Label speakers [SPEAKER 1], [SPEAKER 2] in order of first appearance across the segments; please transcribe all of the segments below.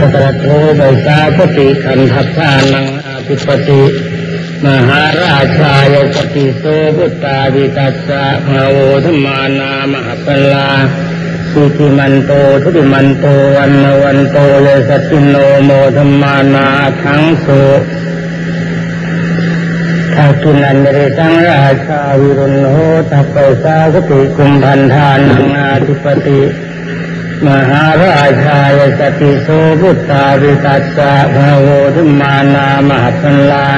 [SPEAKER 1] สัพพะโทไบสาปฏิคันทัพานังอาภิปติมหาราชายปฏิโสพุตตาวิตัสสะภาโวธรรมานามหปลาสุติมันโตทุติมันโตวันนวันโตเลสตินโนโมธรรมานาทั้งโสทักินันเรตังราชาวิรุณโหตัปเปสาสติกุมพันธานังอาธิปติ มหาราชายสติโสพุตตาวิตัสสะภาโวธรรมานามหปลา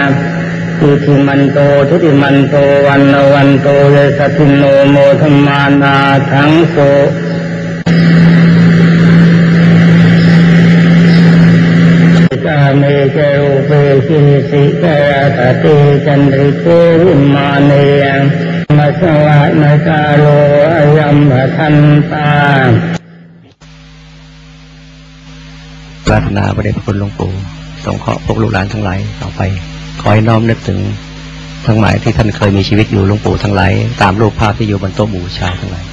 [SPEAKER 1] สุติมันโตทุติมันโตวันวันโตเลสตินโนโมธมานาทั้งโสกาเมเจโรเปสิสิกายตติจันริโกวิมาเนยมัสวะนกาโลอยัมภทันตา
[SPEAKER 2] รารถนาพระเดชคุณหลวงปู่สงเคราะห์พวกลูกหลานทั้งหลายต่อไป ขอให้น้อมนึกถึงทั้งหมายที่ท่านเคยมีชีวิตอยู่หลวงปู่ทั้งหลายตามรูปภาพที่อยู่บนโต๊ะบูชาทั้งหลาย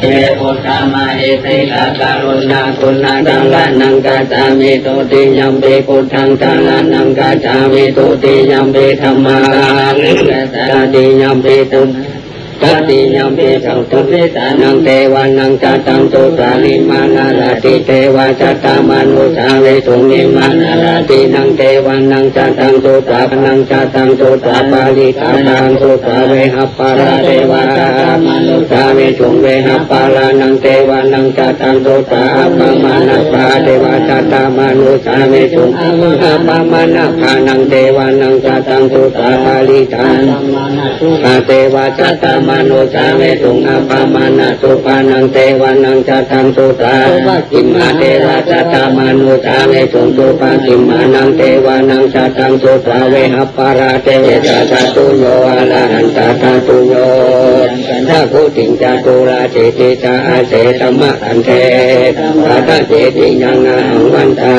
[SPEAKER 3] เอโอตามาเอเตกาการุณาคุณาดังลานังกาจามิโตติยัมเปพุทธังกาลานังกาจามิโตติยัมเปธรรมานังกาจาติยัมเปตุ นกติยมเปสังตุเปตานังเทวานังจตังตุสาลิมานาลาติเทวาจตามานุสาเวตุนิมานาลาตินังเทวานังจตังตุสาพนังจตังตุสาปาลิกานังตุสาเวหัปปาราเทวามานุสาเวจุเวหัปปาลานังเทวานังจตังตุสาปะมานาปาเทวาจตามานุสาเวจุอาปะมานาคานังเทวานังจตังตุสาปาลิกาปาเทวาจตามานุสาเวจุงอาปะมานาสุปานังเทวานังจัตังตุสากิมมาเทวาจตตามานุสาเวจุงสุปากิมมานังเทวานังจัตังตุสาเวหัปปาราเทวจตตุโยอาลาหันตตตุโยถ้าผู้ติงจตุราเจติจาอาเสธรรมะอันเทปาตเจติยังนาหังวันตา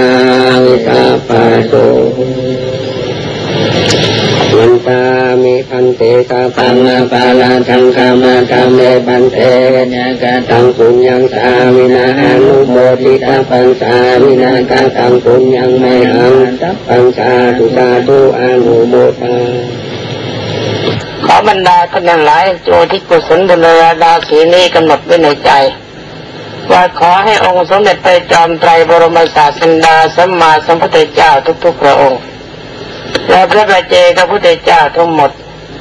[SPEAKER 3] วิสาปาโส นตามิพันเตตาปังอาปาลาทังกามาตามเมปันเตญากาตังปุญญังสามินาอนุโมทิตาปังสามินากาตังปุญญังไมหังปังสาธุสาธุอนุโมทา
[SPEAKER 4] ขอบรรดาท่านทั้งหลายโจที่กุศลบุญญาดาสีนี้กำหนดไว้ในใจว่าขอให้องค์สมเด็จพระจอมไตรบรมศาสดาสัมมาสัมพุทธเจ้าทุกๆพระองค์ และพระปัจเจกพุทธเจ้าทั้งหมด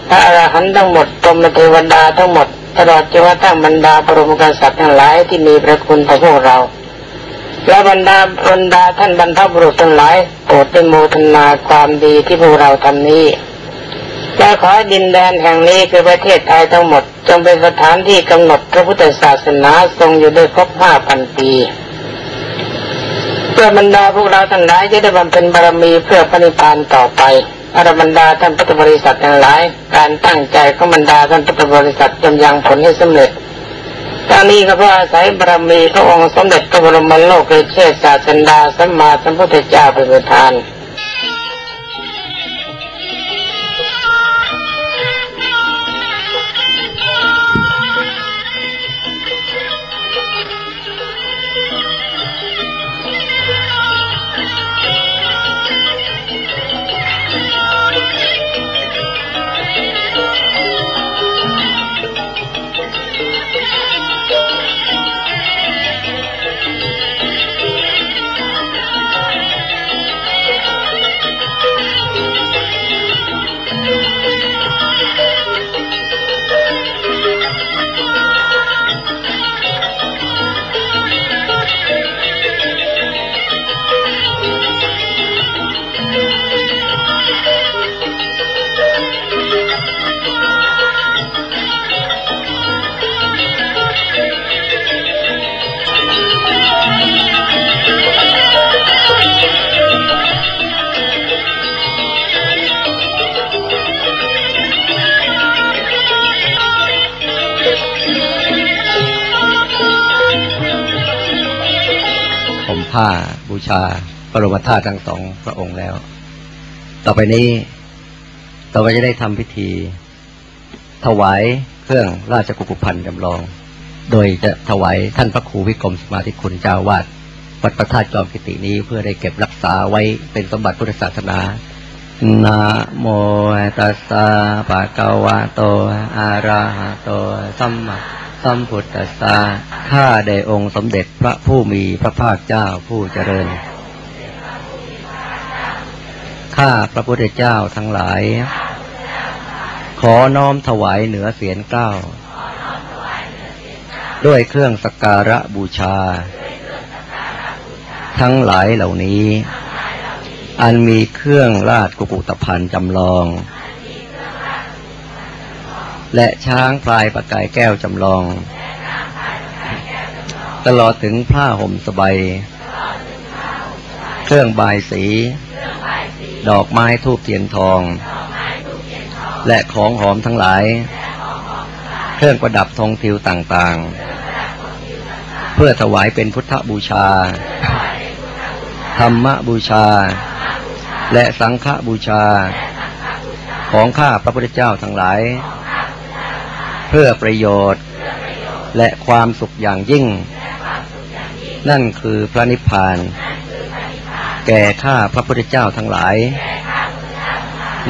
[SPEAKER 4] พระอรหันต์ทั้งหมดพรหมเทวดาทั้งหมด ตลอดจนกระทั่งบรรดาปรมกษัตริย์ทั้งหลายที่มีพระคุณต่อพวกเรา และบรรดาบรรดาท่านบรรพบุรุษทั้งหลายโปรดได้โมทนาความดีที่พวกเราทำนี้และขอดินแดนแห่งนี้คือประเทศไทยทั้งหมด จงเป็นสถานที่กำหนดพระพุทธศาสนาทรงอยู่ด้วยครบห้าพันปี เพื่อบรรดาพวกเราทั้งหลายจะได้บำเพ็ญบารมีเพื่อปณิพานต่อไปอรบรรดาท่านพุทธบริษัททั้งหลาย การตั้งใจของบรรดาท่านพุทธบริษัทจนยังผลให้สำเร็จตั้งนี้ก็เพราะอาศัยบารมีพระองค์สมเด็จพระบรมโลกเชษศาสนดาสัมมาสัมพุทธเจ้าเป็นประธาน
[SPEAKER 2] ชาบรมธาตุทั้งสองพระองค์แล้ว ต่อไปนี้เราก็จะได้ทำพิธี ถวายเครื่องราชกุกุพันธ์จำลอง โดยจะถวายท่านพระครูวิกรมสมาธิคุณเจ้าวาดวัดพระธาตุจอมกิตินี้เพื่อได้เก็บรักษาไว้เป็นสมบัติพุทธศาสนานะโมตัสสะภะคะวะโต อะระหะโต สัมมา สัมพุทธัสสะข้าได้องค์สมเด็จพระผู้มีพระภาคเจ้าผู้เจริญ ข้าพระพุทธเจ้าทั้งหลาย ขอน้อมถวายเหนือเสียงเก้า ด้วยเครื่องสักการะบูชา ทั้งหลายเหล่านี้ อันมีเครื่องราชกุกุตภัณฑ์จำลอง และช้างพลายประกายแก้วจำลอง ตลอดถึงผ้าห่มสบายเครื่องบายสี ดอกไม้ทูบเทียนทอง และของหอมทั้งหลาย เครื่องประดับธงทิวต่างๆ เพื่อถวายเป็นพุทธบูชา ธรรมบูชา และสังฆบูชา ของข้าพระพุทธเจ้าทั้งหลาย พื่อประโยชน์ และความสุขอย่างยิ่ง นั่นคือพระนิพพาน แก่ข้าพระพุทธเจ้าทั้งหลาย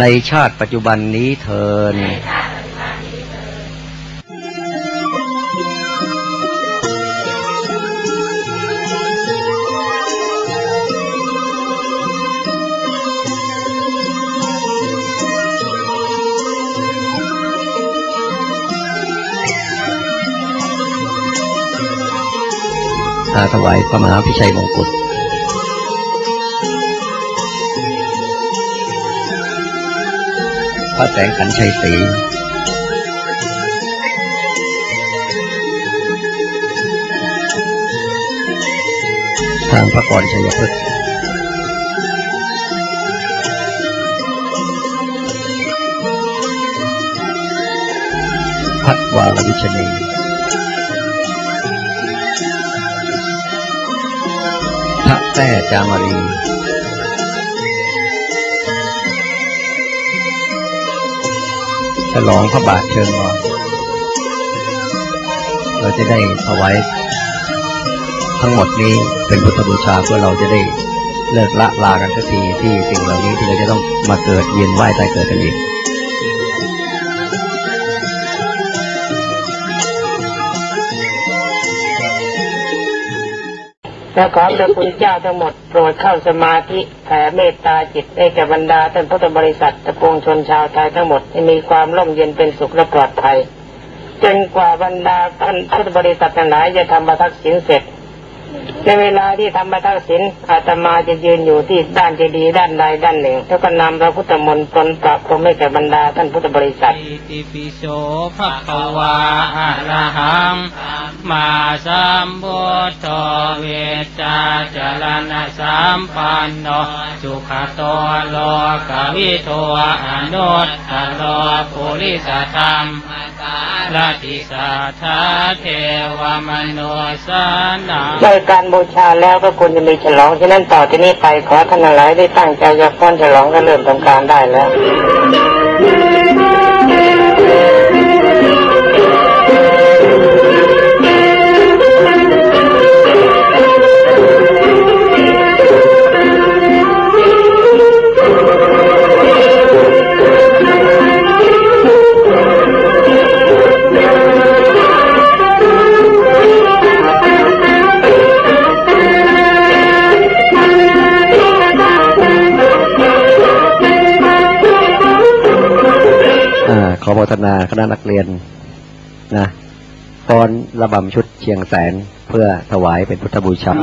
[SPEAKER 2] ในชาติปัจจุบันนี้เทินาถวายพระมหาพิชัยมงกุฎพระแสงขันชัยศรีทางพระกรชัยพฤกษ์พัดวาลวิชนี แต้จามรีฉลองพระบาทเชิญนอนเราจะได้ถวายทั้งหมดนี้เป็นพุทธบูชาเพื่อเราจะได้เลิกละลากันสักทีที่สิ่งเหล่านี้ที่เราจะต้องมาเกิดเวียนว่ายตายเกิดกันอีก
[SPEAKER 4] และขอพระคุณเจ้าทั้งหมดโปรดเข้าสมาธิแผ่เมตตาจิตให้แก่บรรดาท่านพุทธบริษัทตะปวงชนชาวไทยทั้งหมดให้มีความร่มเย็นเป็นสุขและปลอดภัยจนกว่าบรรดาท่านพุทธบริษัททั้งหลายจะทำบัทักษิณเสร็จ ในเวลาที่ทำบัทักษิณอาตมาจะยืนอยู่ที่ด้านเจดีย์ด้านใดด้านหนึ่ง แล้วก็นำพระพุทธมนต์ปนประพรมให้แก่บรรดาท่านพุทธบริษัท
[SPEAKER 5] อิติปิโสภะคะวาอะระหังมาสัมพุทโธเวจจาจรณะสัมปันโนสุขโตโลกวิโทอนุตตโลปุริสธรรมลติสัทธาเทวมนุสานัง
[SPEAKER 4] ในการบูชาแล้วก็ควรจะมีฉลอง ฉะนั้นต่อที่นี้ไปขอท่านหลายได้ตั้งใจจะฟ้อนฉลองก็เริ่มทำการได้แล้ว
[SPEAKER 2] ทนาคณะนักเรียนนะฟ้อนระบำชุดเชียงแสนเพื่อถวายเป็นพุทธบูชา